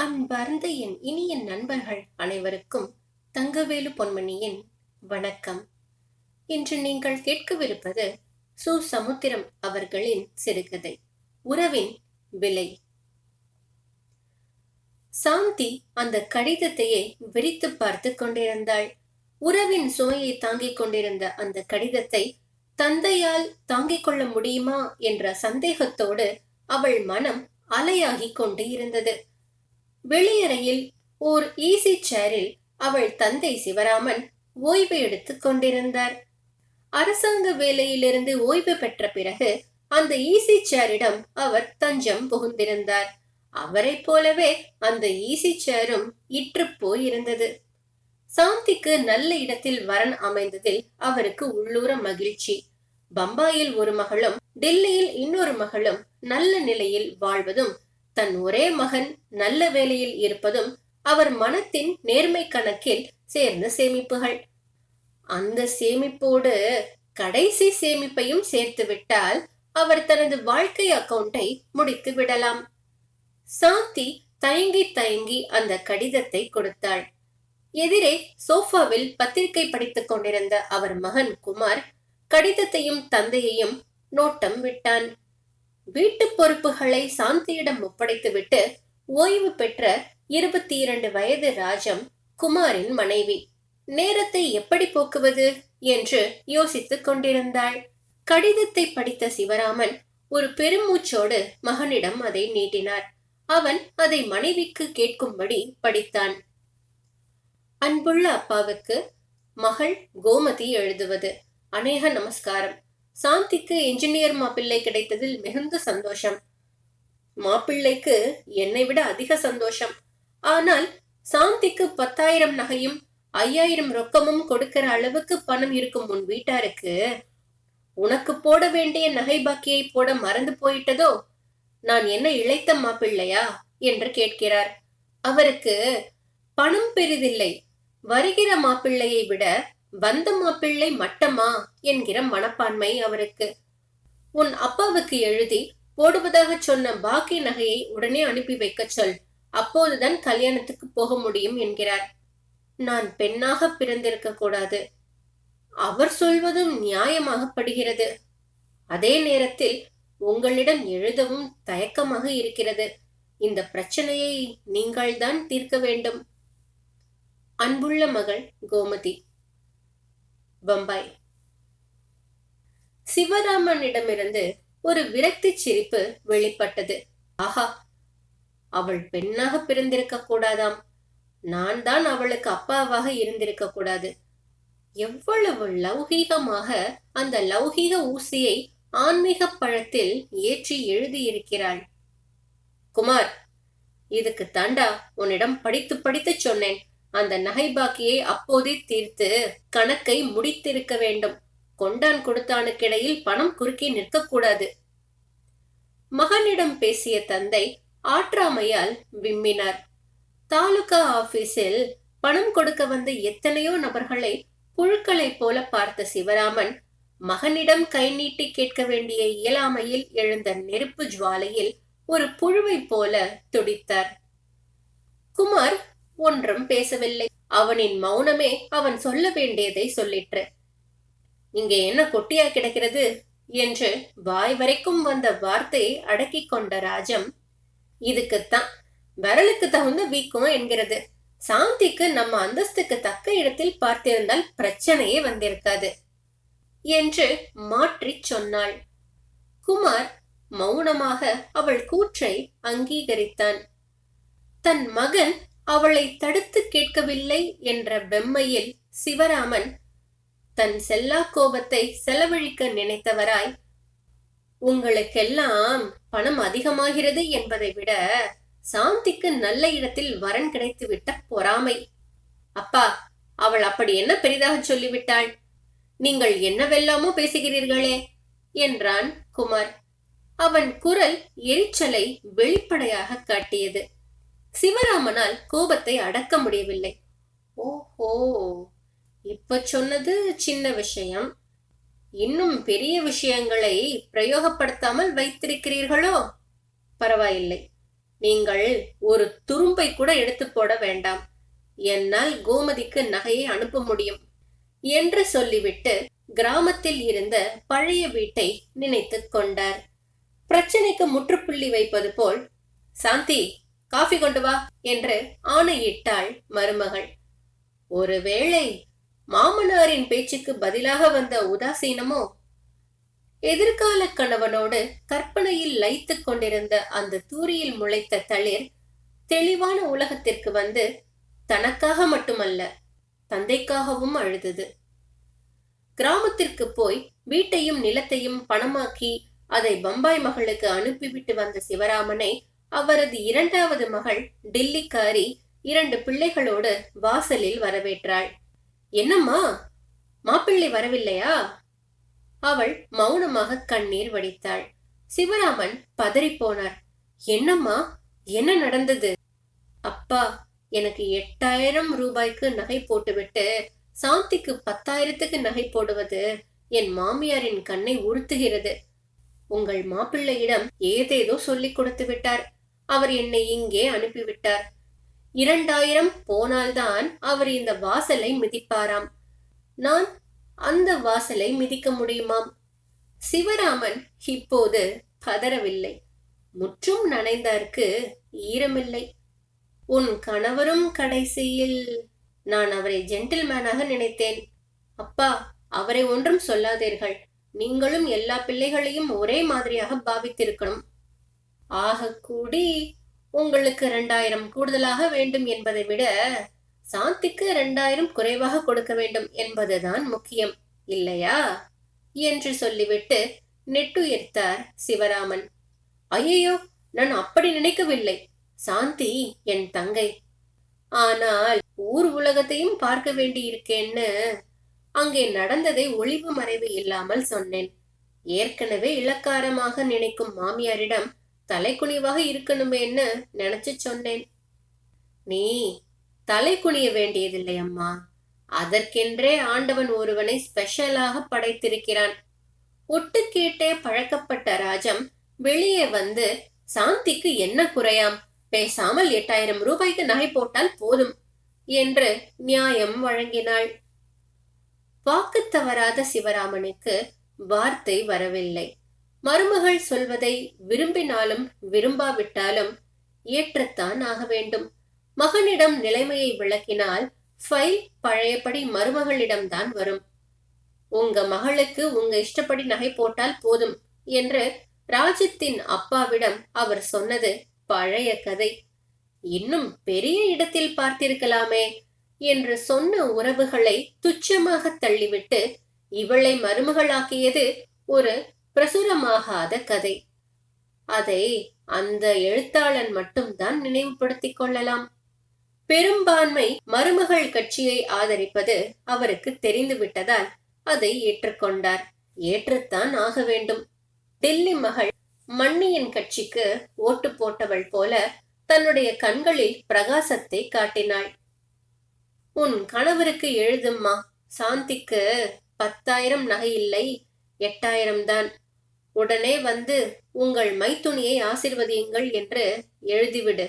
அன்பார்ந்த என் இனிய நண்பர்கள் அனைவருக்கும் தங்கவேலு பொன்மணியின் வணக்கம். இன்று நீங்கள் கேட்கவிருப்பது சு. சமுத்திரம் அவர்களின் சிறுகதை. உறவின் விலை. சாந்தி அந்த கடிதத்தையே விரித்து பார்த்து கொண்டிருந்தாள். உறவின் சுமையை தாங்கிக் கொண்டிருந்த அந்த கடிதத்தை தந்தையால் தாங்கிக் கொள்ள முடியுமா என்ற சந்தேகத்தோடு அவள் மனம் அலையாகிக் கொண்டு இருந்தது. வெளியறையில் ஓர் ஈசி சேரில் அவள் தந்தை சிவராமன் ஓய்வு எடுத்துக் கொண்டிருந்தார். அரசாங்க வேலையிலிருந்து ஓய்வு பெற்ற பிறகு அந்த ஈசி சேரிடம் அவர் தஞ்சம் புகுந்திருந்தார். அவரைப் போலவே அந்த ஈசி சேரும் இற்று போயிருந்தது. சாந்திக்கு நல்ல இடத்தில் வரன் அமைந்ததில் அவருக்கு உள்ளூர மகிழ்ச்சி. பம்பாயில் ஒரு மகளும் டெல்லியில் இன்னொரு மகளும் நல்ல நிலையில் வாழ்வதும் தன் ஒரே மகன் நல்ல வேலையில் இருப்பதும் அவர் மனத்தின் நேர்மை கணக்கில் சேர்ந்த சேமிப்புகள். அந்த சேமிப்போடு கடைசி சேமிப்பையும் சேர்த்து விட்டால் அவர் தனது வாழ்க்கை அக்கவுண்டை முடித்து விடலாம். சாந்தி தயங்கி தயங்கி அந்த கடிதத்தை கொடுத்தாள். எதிரே சோஃபாவில் பத்திரிகை படித்துக் கொண்டிருந்த அவர் மகன் குமார் கடிதத்தையும் தந்தையையும் நோட்டம் விட்டான். வீட்டு பொறுப்புகளை சாந்தியிடம் ஒப்படைத்துவிட்டு ஓய்வு பெற்ற இருபத்தி இரண்டு வயது ராஜம் குமாரின் மனைவி. நேரத்தை எப்படி போக்குவது என்று யோசித்துக் கொண்டிருந்தாள். கடிதத்தை படித்த சிவராமன் ஒரு பெருமூச்சோடு மகனிடம் அதை நீட்டினார். அவன் அதை மனைவிக்கு கேட்கும்படி படித்தான். அன்புள்ள அப்பாவுக்கு மகள் கோமதி எழுதுவது. அநேக நமஸ்காரம். சாந்திக்கு என்ஜினியர் மாப்பிள்ளை கிடைத்ததில் மிகுந்த சந்தோஷம். மாப்பிள்ளைக்கு என்னை விட அதிக சந்தோஷம். ஆனால் சாந்திக்கு பத்தாயிரம் நகையும் ஐயாயிரம் ரொக்கமும் கொடுக்கிற அளவுக்கு பணம் இருக்கும் உன் வீட்டாருக்கு. உனக்கு போட வேண்டிய நகை பாக்கியை போட மறந்து போயிட்டதோ? நான் என்ன இழைத்த மாப்பிள்ளையா? என்று கேட்கிறார். அவருக்கு பணம் பெரிதில்லை. வருகிற மாப்பிள்ளையை விட வந்த மாப்பிள்ளை மட்டமா? என்கிற மனப்பான்மை அவருக்கு. உன் அப்பாவுக்கு எழுதி போடுவதாக சொன்ன பாக்கி நகையை உடனே அனுப்பி வைக்க சொல். அப்போதுதான் கல்யாணத்துக்கு போக முடியும் என்கிறார். நான் பெண்ணாக பிறந்திருக்க கூடாது. அவர் சொல்வதும் நியாயமாகப்படுகிறது அதே நேரத்தில் உங்களிடம் எழுதவும் தயக்கமாக இருக்கிறது. இந்த பிரச்சனையை நீங்கள்தான் தீர்க்க வேண்டும். அன்புள்ள மகள் கோமதி. பம்பாய். சிவராமனிடமிருந்து ஒரு விரக்தி சிரிப்பு வெளிப்பட்டது. ஆஹா அவள் பெண்ணாக பிறந்திருக்க கூடாதாம். நான் தான் அவளுக்கு அப்பாவாக இருந்திருக்க கூடாது. எவ்வளவு லௌகீகமாக அந்த லௌகீக ஊசியை ஆன்மீக பழத்தில் ஏற்றி எழுதியிருக்கிறாள். குமார் இதுக்கு தாண்டா உன்னிடம் படித்து படித்து சொன்னேன். அந்த நகை பாக்கியை அப்போதே தீர்த்து கணக்கை முடித்திருக்க வேண்டும். கொண்டான் கொடுத்தானுக்கிடையில் பணம் குறுக்கே நிற்கக்கூடாது. மகனிடம் பேசிய தந்தை ஆற்றாமையால் விம்மினார். தாலுகா ஆபீஸில் பணம் கொடுக்க வந்த எத்தனையோ நபர்களை புழுக்களைப் போல பார்த்த சிவராமன் மகனிடம் கை நீட்டி கேட்க வேண்டிய இயலாமையில் எழுந்த நெருப்பு ஜுவாலையில் ஒரு புழுவைப் போல துடித்தார். குமார் ஒன்றும் பேசவில்லை. அவனின் மௌனமே அவன் சொல்ல வேண்டியதை சொல்லிற்று. இங்கே என்ன கொட்டியா கிடக்கிறது? என்று வாய் வரைக்கும் வந்த வார்த்தையை அடக்கிக் கொண்ட ராஜம் இதுக்குத்தான் விரலுக்கு தகுந்த வீக்கம் என்கிறது. சாந்திக்கு நம்ம அந்தஸ்துக்கு தக்க இடத்தில் பார்த்திருந்தால் பிரச்சனையே வந்திருக்காது என்று மாற்றிச் சொன்னாள். குமார் மௌனமாக அவள் கூற்றை அங்கீகரித்தான். தன் மகன் அவளை தடுத்து கேட்கவில்லை என்ற வெம்மையில் சிவராமன் தன் செல்லா கோபத்தை செலவழிக்க நினைத்தவராய் உங்களுக்கெல்லாம் பணம் அதிகமாகிறது என்பதை விட சாந்திக்கு நல்ல இடத்தில் வரன் கிடைத்துவிட்ட பொறாமை. அப்பா அவள் அப்படி என்ன பெரிதாக சொல்லிவிட்டாள்? நீங்கள் என்னவெல்லாமோ பேசுகிறீர்களே என்றான் குமார். அவன் குரல் எரிச்சலை வெளிப்படையாக காட்டியது. சிவராமனால் கோபத்தை அடக்க முடியவில்லை. ஓஹோ இப்ப சொன்னது சின்ன விஷயம். இன்னும் பெரிய விஷயங்களை பிரயோகப்படுத்தாமல் வைத்திருக்கிறீர்களோ? பரவாயில்லை. நீங்கள் ஒரு துரும்பை கூட எடுத்து போட வேண்டாம். என்னால் கோமதிக்கு நகையை அனுப்ப முடியும் என்று சொல்லிவிட்டு கிராமத்தில் இருந்த பழைய வீட்டை நினைத்து கொண்டார். பிரச்சனைக்கு முற்றுப்புள்ளி வைப்பது போல் சாந்தி காஃபி கொண்டு வா என்று ஆணையிட்டாள் மருமகள். ஒருவேளை மாமனாரின் பேச்சுக்கு பதிலாக வந்த உதாசீனமோ? எதிர்கால கணவனோடு கற்பனையில் லைத்துக் கொண்டிருந்த அந்த தூரியில் முளைத்த தளிர் தெளிவான உலகத்திற்கு வந்து தனக்காக மட்டுமல்ல தந்தைக்காகவும் அழுதது. கிராமத்திற்கு போய் வீட்டையும் நிலத்தையும் பணமாக்கி அதை பம்பாய் மகளுக்கு அனுப்பிவிட்டு வந்த சிவராமனை அவரது இரண்டாவது மகள் டில்லிக்காரி இரண்டு பிள்ளைகளோடு வாசலில் வரவேற்றாள். என்னம்மா மாப்பிள்ளை வரவில்லையா? அவள் மௌனமாக கண்ணீர் வடித்தாள். சிவராமன் பதறிப்போனார் என்னம்மா என்ன நடந்தது? அப்பா எனக்கு எட்டாயிரம் ரூபாய்க்கு நகை போட்டுவிட்டு சாந்திக்கு பத்தாயிரத்துக்கு நகை போடுவது என் மாமியாரின் கண்ணை உறுத்துகிறது. உங்கள் மாப்பிள்ளையிடம் ஏதேதோ சொல்லிக் கொடுத்து விட்டார். அவர் என்னை இங்கே அனுப்பிவிட்டார். இரண்டாயிரம் போனால்தான் அவர் இந்த வாசலை மிதிப்பாராம். நான் அந்த வாசலை மிதிக்க முடியுமாம்? சிவராமன் இப்போது பதறவில்லை. முற்றும் நனைந்தார்க்கு ஈரமில்லை. உன் கணவரும் கடைசியில் நான் அவரை ஜென்டில்மேனாக நினைத்தேன். அப்பா அவரை ஒன்றும் சொல்லாதீர்கள். நீங்களும் எல்லா பிள்ளைகளையும் ஒரே மாதிரியாக பாவித்திருக்கணும். ஆக கூடி உங்களுக்கு ரெண்டாயிரம் கூடுதலாக வேண்டும் என்பதை விட சாந்திக்கு ரெண்டாயிரம் குறைவாக கொடுக்க வேண்டும் என்பதுதான் முக்கியம் இல்லையா? என்று சொல்லிவிட்டு நெட்டுயிர்த்தார் சிவராமன். ஐயையோ நான் அப்படி நினைக்கவில்லை. சாந்தி என் தங்கை. ஆனால் ஊர் உலகத்தையும் பார்க்க வேண்டியிருக்கேன்னு அங்கே நடந்ததை ஒளிவு மறைவு இல்லாமல் சொன்னேன். ஏற்கனவே இளக்காரமாக நினைக்கும் மாமியாரிடம் தலைக்குனிவாக இருக்கணுமேன்னு நினைச்சு சொன்னேன். நீ தலை குனிய வேண்டியதில்லை அம்மா. அதற்கென்றே ஆண்டவன் ஒருவனை ஸ்பெஷலாக படைத்திருக்கிறான். ஒட்டு கேட்டே பழக்கப்பட்ட ராஜம் வெளியே வந்து சாந்திக்கு என்ன குறையாம்? பேசாமல் எட்டாயிரம் ரூபாய்க்கு நகை போட்டால் போதும் என்று நியாயம் வழங்கினாள். வாக்கு தவறாத சிவராமனுக்கு வார்த்தை வரவில்லை. மருமகள் சொல்வதை விரும்பினாலும் விரும்பாவிட்டாலும் ஏற்றத்தான் ஆக வேண்டும். மகனிடம் நிலைமையை விளக்கினால் ஃபைல் பழையபடி மருமகளிடம்தான் வரும். உங்க மகளுக்கு உங்க இஷ்டப்படி நகை போட்டால் போதும் என்று ராஜத்தின் அப்பாவிடம் அவர் சொன்னது பழைய கதை. இன்னும் பெரிய இடத்தில் பார்த்திருக்கலாமே என்று சொன்ன உறவுகளை துச்சமாக தள்ளிவிட்டு இவளை மருமகளாக்கியது ஒரு பிரசுரமாகாத கதை. அதை அந்த எழுத்தாளன் மட்டும்தான் நினைவுபடுத்திக் கொள்ளலாம். பெரும்பான்மை மருமகள் கட்சியை ஆதரிப்பது அவருக்கு தெரிந்து விட்டதால் அதை ஏற்றுக்கொண்டார். ஏற்றுத்தான் ஆக வேண்டும். டெல்லி மகள் மன்னியின் கட்சிக்கு ஓட்டு போட்டவள் போல தன்னுடைய கண்களில் பிரகாசத்தை காட்டினாள். உன் கணவருக்கு எழுதும்மா. சாந்திக்கு பத்தாயிரம் நகை இல்லை எட்டாயிரம் தான். உடனே வந்து உங்கள் மைத்துணியை ஆசிர்வதியுங்கள் என்று எழுதிவிடு.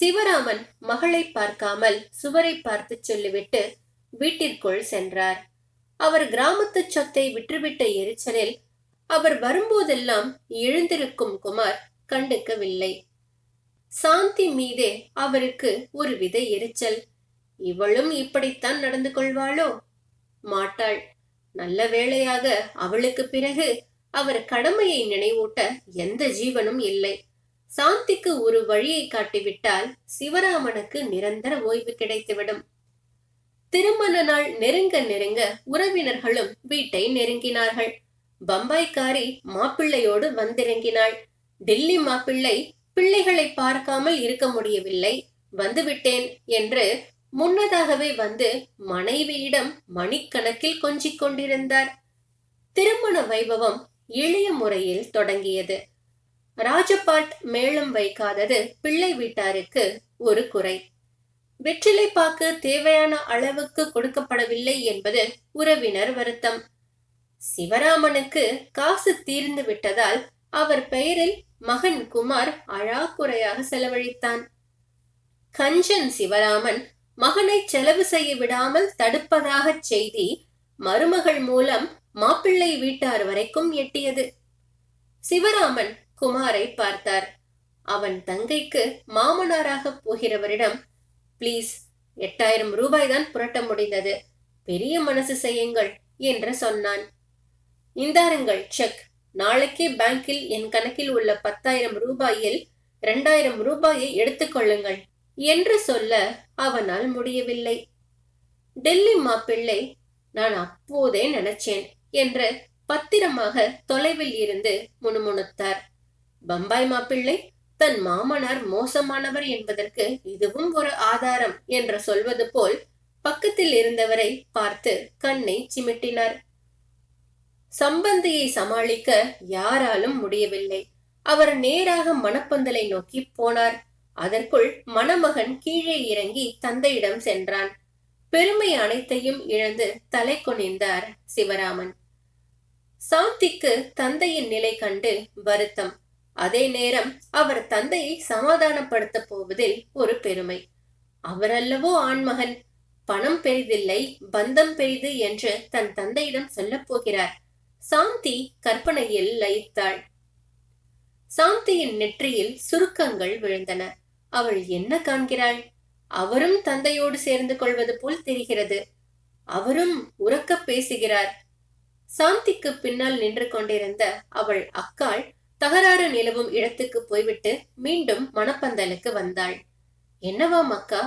சிவராமன் மகளை பார்க்காமல் சுவரை பார்த்து சொல்லிவிட்டு வீட்டிற்குள் சென்றார். அவர் கிராமத்து சொத்தை விற்றுவிட்ட எரிச்சலில் அவர் வரும்போதெல்லாம் எழுந்திருக்கும் குமார் கண்டுக்கவில்லை. சாந்தி மீதே அவருக்கு ஒருவித எரிச்சல். இவளும் இப்படித்தான் நடந்து கொள்வாளோ? மாட்டாள். நல்ல வேளையாக அவளுக்கு பிறகு அவர் கடமையை நினைவூட்ட எந்த ஜீவனும் இல்லை. சாந்திக்கு ஒரு வழியை காட்டிவிட்டால் சிவராமனுக்கு நிரந்தர ஓய்வு கிடைத்துவிடும். திருமண நாள் நெருங்க நெருங்க உறவினர்களும் வீட்டை நெருங்கினார்கள். பம்பாய்க்காரி மாப்பிள்ளையோடு வந்திறங்கினாள். டெல்லி மாப்பிள்ளை பிள்ளைகளை பார்க்காமல் இருக்க முடியவில்லை. வந்துவிட்டேன் என்று முன்னதாகவே வந்து மனைவியிடம் மணிக்கணக்கில் கொஞ்சிக் கொண்டிருந்தார். திருமண வைபவம் எளிய முறையில் தொடங்கியது. ராஜபாட் மேளம் வைக்காதது பிள்ளை வீட்டாருக்கு ஒரு குறை. வெற்றிலை பாக்கு தேவையான அளவுக்கு கொடுக்கப்படவில்லை என்பது உறவினர் வருத்தம். சிவராமனுக்கு காசு தீர்ந்து விட்டதால் அவர் பெயரில் மகன் குமார் அழாக்குறையாக செலவழித்தான். கஞ்சன் சிவராமன் மகனை செலவு செய்ய விடாமல் தடுப்பதாக செய்தி மருமகள் மூலம் மாப்பிள்ளை வீட்டார் வரைக்கும் எட்டியது. சிவராமன் குமாரை பார்த்தார். அவன் தங்கைக்கு மாமனாராக போகிறவரிடம் பிளீஸ் எட்டாயிரம் ரூபாய் தான் புரட்ட முடிந்தது. பெரிய மனசு செய்யுங்கள் என்று சொன்னான். இந்தாருங்கள் செக். நாளைக்கே பேங்கில் என் கணக்கில் உள்ள பத்தாயிரம் ரூபாயில் இரண்டாயிரம் ரூபாயை எடுத்துக்கொள்ளுங்கள் என்று சொல்ல அவனால் முடியவில்லை. டெல்லி மாப்பிள்ளை நான் அப்போதே நினைச்சேன் என்று பத்திரமாக தொலைவில் இருந்து முணுமுணுத்தார். பம்பாய் மாப்பிள்ளை தன் மாமனார் மோசமானவர் என்பதற்கு இதுவும் ஒரு ஆதாரம் என்று சொல்வது போல் பக்கத்தில் இருந்தவரை பார்த்து கண்ணை சிமிட்டினார். சம்பந்தியை சமாளிக்க யாராலும் முடியவில்லை. அவர் நேராக மணப்பந்தலை நோக்கி போனார். அதற்குள் மணமகன் கீழே இறங்கி தந்தையிடம் சென்றான். பெருமை அனைத்தையும் இழந்து தலை கொணிந்தார் சிவராமன். சாந்திக்கு தந்தையின் நிலை கண்டு வருத்தம். அதே நேரம் அவர் தந்தையை சமாதானப்படுத்த போவதில் ஒரு பெருமை. அவரல்லவோ ஆண்மகன் பணம் பெரிதில்லை பந்தம் பெரிது என்று தன் தந்தையிடம் சொல்லப் போகிறார். சாந்தி கற்பனையில் லயித்தாள். சாந்தியின் நெற்றியில் சுருக்கங்கள் விழுந்தன. அவள் என்ன காண்கிறாள்? அவரும் தந்தையோடு சேர்ந்து கொள்வது போல் தெரிகிறது. அவரும் உறக்க பேசுகிறார். சாந்திக்கு பின்னால் நின்று கொண்டிருந்த அவள் அக்காள் தகராறு நிலவும் இடத்துக்கு போய்விட்டு மீண்டும் மணப்பந்தலுக்கு வந்தாள். என்னவாம் அக்கா?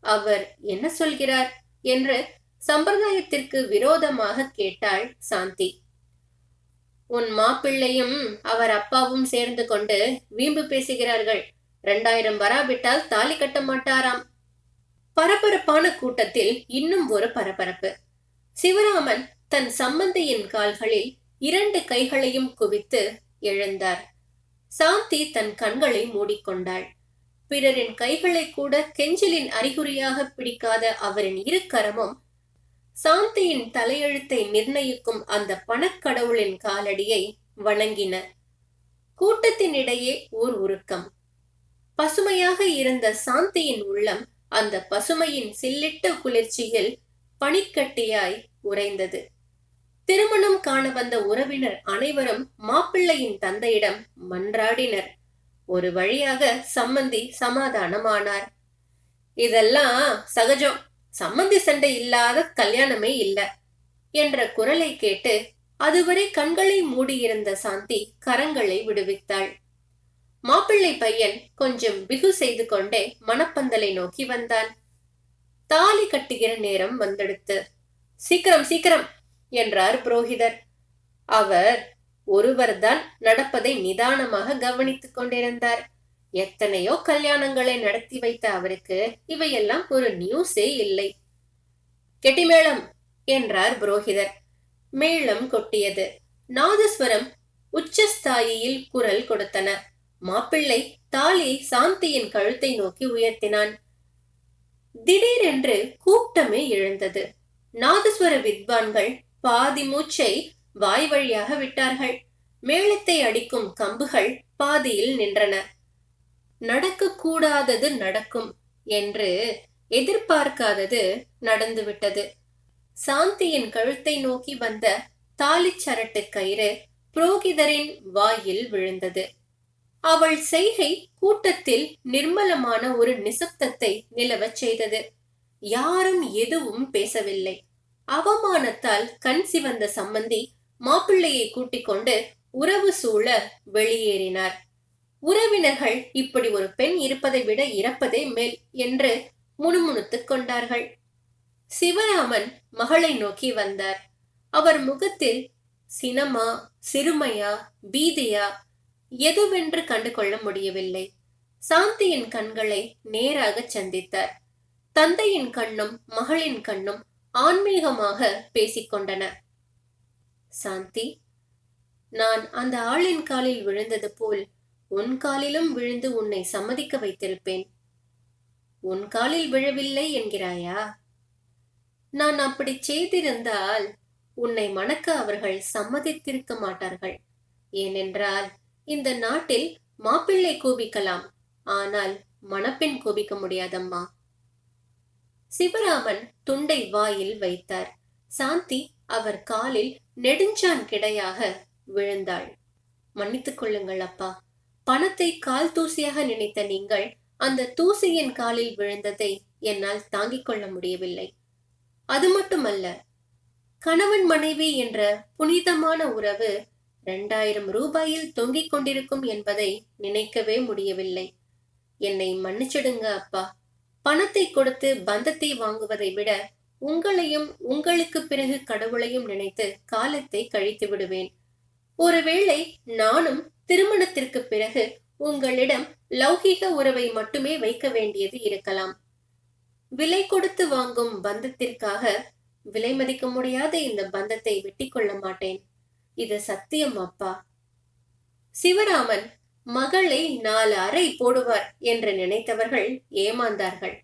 அவர் என்ன சொல்கிறார்? என்று சம்பிரதாயத்திற்கு விரோதமாக கேட்டாள் சாந்தி. உன் மாப்பிள்ளையும் அவர் அப்பாவும் சேர்ந்து கொண்டு வீம்பு பேசுகிறார்கள். இரண்டாயிரம் வராவிட்டால் தாலி கட்ட மாட்டாராம். பரபரப்பான கூட்டத்தில் இன்னும் ஒரு பரபரப்பு. சிவராமன் தன் சம்பந்தியின் கால்களில் இரண்டு கைகளையும் குவித்து எழுந்தார். சாந்தி தன் கண்களை மூடிக்கொண்டாள். பிறரின் கைகளை கூட கெஞ்சலின் அறிகுறியாக பிடிக்காத அவரின் இரு கரமும் சாந்தியின் தலையெழுத்தை நிர்ணயிக்கும் அந்த பணக்கடவுளின் காலடியை வணங்கின. கூட்டத்தினிடையே ஓர் உருக்கம். பசுமையாக இருந்த சாந்தியின் உள்ளம் அந்த பசுமையின் சில்லிட்ட குளிர்ச்சியில் பனிக்கட்டியாய் உறைந்தது. திருமணம் காண வந்த உறவினர் அனைவரும் மாப்பிள்ளையின் தந்தையிடம் மன்றாடினர். ஒரு வழியாக சம்மந்தி சமாதானமானார். இதெல்லாம் சகஜம். சம்மந்தி சண்டை இல்லாத கல்யாணமே இல்ல என்ற குரலை கேட்டு அதுவரை கண்களை மூடியிருந்த சாந்தி கரங்களை விடுவித்தாள். மாப்பிள்ளை பையன் கொஞ்சம் பிகு செய்து கொண்டே மணப்பந்தலை நோக்கி வந்தான். தாலி கட்டுகிற நேரம் வந்தெடுத்து. சீக்கிரம் சீக்கிரம்! என்றார் புரோகிதர். அவர் ஒருவர்தான் நடப்பதை நிதானமாக கவனித்துக் கொண்டிருந்தார். எத்தனையோ கல்யாணங்களை நடத்தி வைத்த அவருக்கு இவையெல்லாம் ஒரு நியூஸே இல்லை. கெட்டிமேளம்! என்றார் புரோகிதர். மேளம் கொட்டியது. நாதஸ்வரம் உச்சஸ்தாயியில் குரல் கொடுத்தன. மாப்பிள்ளை தாலி சாந்தியின் கழுத்தை நோக்கி உயர்த்தினான். திடீரென்று கூட்டமே எழுந்தது. நாதஸ்வர வித்வான்கள் பாதி மூச்சை வாய் வழியாக விட்டார்கள். மேளத்தை அடிக்கும் கம்புகள் பாதியில் நின்றன. நடக்கக்கூடாதது நடக்கும் என்று எதிர்பார்க்காதது நடந்துவிட்டது. சாந்தியின் கழுத்தை நோக்கி வந்த தாலிச்சரட்டு கயிறு புரோகிதரின் வாயில் விழுந்தது. அவள் செய்கை கூட்டத்தில் நிர்மலமான ஒரு நிசப்தத்தை நிலவச் செய்தது. யாரும் எதுவும் பேசவில்லை. அவமானத்தால் கண் சிவந்த சம்பந்தி மாப்பிள்ளையை கூட்டிக் கொண்டு உறவு சூழ வெளியேறினார். உறவினர்கள் இப்படி ஒரு பெண் இருப்பதை விட இறப்பதே மேல் என்று முணுமுணுத்துக் கொண்டார்கள். சிவராமன் மகளை நோக்கி வந்தார். அவர் முகத்தில் சினமா சிறுமையா பீதியா எதுவென்று கண்டு கொள்ள முடியவில்லை. சாந்தியின் கண்களை நேராக சந்தித்தார். தந்தையின் கண்ணும் மகளின் கண்ணும் ஆன்மீகமாக பேசிக்கொண்டன. சாந்தி நான் அந்த ஆளின் காலில் விழுந்தது போல் உன் காலிலும் விழுந்து உன்னை சம்மதிக்க வைத்திருப்பேன். உன் காலில் விழவில்லை என்கிறாயா? நான் அப்படி செய்திருந்தால் உன்னை மணக்க அவர்கள் சம்மதித்திருக்க மாட்டார்கள். ஏனென்றால் இந்த நாட்டில் மாப்பிள்ளை கோபிக்கலாம். ஆனால் மணப்பெண் கோபிக்க முடியாதம்மா. சிவராமன் துண்டை வாயில் வைத்தார். சாந்தி அவர் காலில் நெடுஞ்சான் கிடையாக விழுந்தாள். மன்னித்துக் கொள்ளுங்கள் அப்பா. பணத்தை கால் தூசியாக நினைத்த நீங்கள் அந்த தூசியின் காலில் விழுந்ததை என்னால் தாங்கிக் கொள்ள முடியவில்லை. அது மட்டுமல்ல கணவன் மனைவி என்ற புனிதமான உறவு இரண்டாயிரம் ரூபாயில் தொங்கிக் கொண்டிருக்கும் என்பதை நினைக்கவே முடியவில்லை. என்னை மன்னிச்சிடுங்க அப்பா. பணத்தை கொடுத்து பந்தத்தை வாங்குவதை விட உங்களையும் உங்களுக்கு பிறகு கடவுளையும் நினைத்து காலத்தை கழித்து விடுவேன். ஒருவேளை நானும் திருமணத்திற்கு பிறகு உங்களிடம் லௌகிக உறவை மட்டுமே வைக்க வேண்டியது இருக்கலாம். விலை கொடுத்து வாங்கும் பந்தத்திற்காக விலை மதிக்க முடியாத இந்த பந்தத்தை வெட்டி கொள்ள மாட்டேன். இது சத்தியம் அப்பா. சிவராமன் மகளை நாலு அறை போடுவார் என்று நினைத்தவர்கள் ஏமாந்தார்கள்.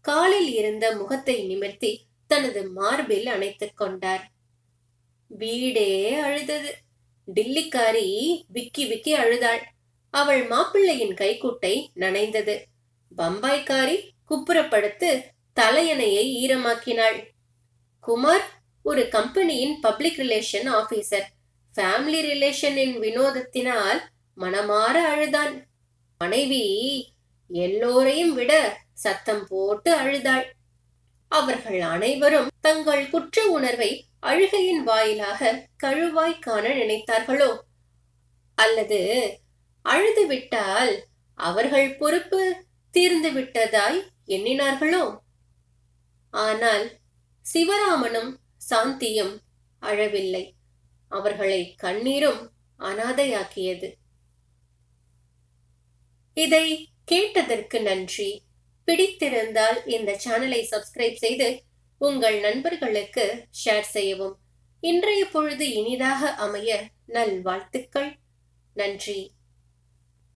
காலில் இருந்த முகத்தை நிமிர்த்தி தனது மார்பில் அணைத்துக் கொண்டார். வீடே அழுதது. டில்லிக்காரி விக்கி விக்கி அழுதாள். அவள் மாப்பிள்ளையின் கைக்குட்டை நனைந்தது. பம்பாய்க்காரி குப்புறப்படுத்து தலையணையை ஈரமாக்கினாள். குமார் ஒரு கம்பெனியின் பப்ளிக் ரிலேஷன் ஆபீசர் ஃபேமிலி ரிலேஷனின் வினோதத்தினால் மனமாற அழுதான். மனைவி எல்லோரையும் விட சத்தம் போட்டு அழுதாள். அவர்கள் அனைவரும் தங்கள் குற்ற உணர்வை அழுகையின் வாயிலாக கழுவாய் காண நினைத்தார்களோ? அல்லது அழுது விட்டால் அவர்கள் பொறுப்பு தீர்ந்து விட்டதாய் எண்ணினார்களோ? ஆனால் சிவராமனும் சாந்தியும் அழவில்லை. அவர்களை கண்ணீரும் அனாதையாக்கியது. இதை கேட்டதற்கு நன்றி. பிடித்திருந்தால் இந்த சேனலை சப்ஸ்கிரைப் செய்து உங்கள் நண்பர்களுக்கு ஷேர் செய்யவும். இன்றைய பொழுது இனிதாக அமைய நல்வாழ்த்துக்கள். நன்றி.